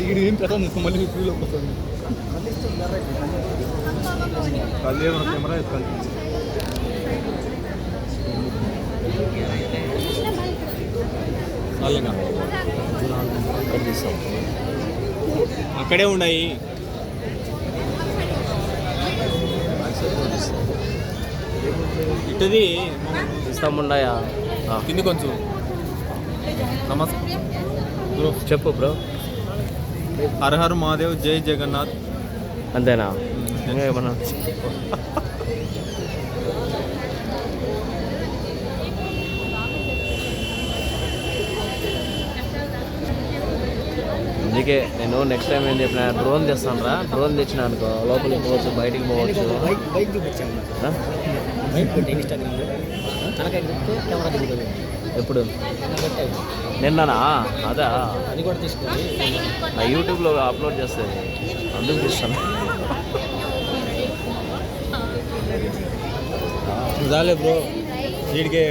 ఈడు ఏం తీసుకో మళ్ళీ ఫ్రీలోకి వస్తుంది కెమెరా ఇక్కడ అక్కడే ఉన్నాయి ఇటుది ఉండయా కింది కొంచెం. నమస్తే బ్రో చెప్పు బ్రో. హర్ హర్ మహాదేవ్ జై జగన్నాథ్. అంతేనా? ఇంకా ఏమన్నా? అందుకే నేను నెక్స్ట్ టైం ఏం చెప్పిన డ్రోన్ తెస్తాను రా డ్రోన్ తెచ్చిన అనుకో లోపలికి పోవచ్చు బయటికి పోవచ్చు. బైక్ బైక్ చూపించాను ఎప్పుడు నిన్ననా? అదా? అది కూడా తీసుకొని నా యూట్యూబ్లో అప్లోడ్ చేస్తుంది అందుకు తీస్తాను. చాలే బ్రో వీడికే